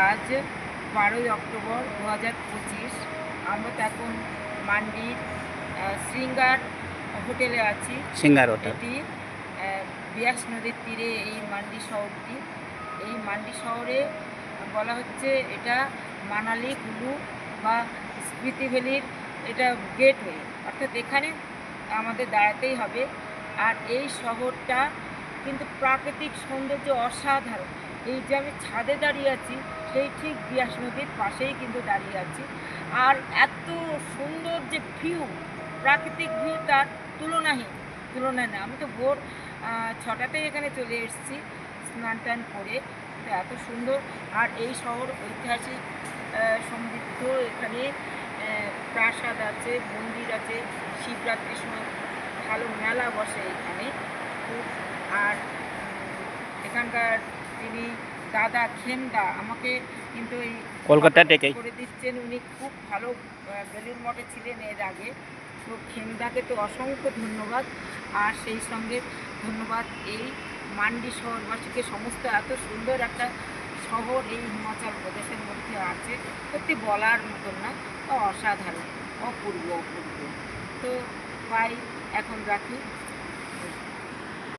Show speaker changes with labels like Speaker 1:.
Speaker 1: আজ বারোই অক্টোবর দু হাজার পঁচিশ। আমরা তো এখন মান্ডির আহ, শৃঙ্গার হোটেলে আছি।
Speaker 2: সিঙ্গার হোটেল।
Speaker 1: এটি আহ, বিয়াস নদীর তীরে এই মান্ডি শহরটি। এই মান্ডি শহরে বলা হচ্ছে এটা মানালি কুলু বা স্মৃতি ভ্যালির এটা গেটওয়ে। অর্থাৎ এখানে আমাদের দাঁড়াতেই হবে। আর এই শহরটা কিন্তু প্রাকৃতিক সৌন্দর্য অসাধারণ। এই যে আমি ছাদে দাঁড়িয়ে আছি, সেই ঠিক বিয়াস নদীর পাশেই কিন্তু দাঁড়িয়ে আছি। আর এত সুন্দর যে ভিউ প্রাকৃতিক ভিউ তার তুলনাহীন। তুলনা না, আমি তো ভোর ছটাতেই এখানে চলে এসেছি স্নান টান করে। এত সুন্দর। আর এই শহর ঐতিহাসিক সমৃদ্ধ এখানে প্রাসাদ আছে, মন্দির আছে শিবরাত্রির সময় ভালো মেলা বসে এখানে। খুব আর এখানকার যিনি দাদা খেমদা আমাকে কিন্তু এই
Speaker 2: কলকাতা থেকে।
Speaker 1: করে দিচ্ছেন। উনি খুব ভালো বেলুর মঠে ছিলেন এর আগে। তো খেমদাকে তো অসংখ্য ধন্যবাদ। আর সেই সঙ্গে ধন্যবাদ এই মান্ডি শহরবাসীকে। সমস্ত এত সুন্দর একটা শহর এই হিমাচল প্রদেশের মধ্যে আছে। সত্যি বলার মতন না অসাধারণ অপূর্ব অপূর্ব। তো পাই এখন রাখি।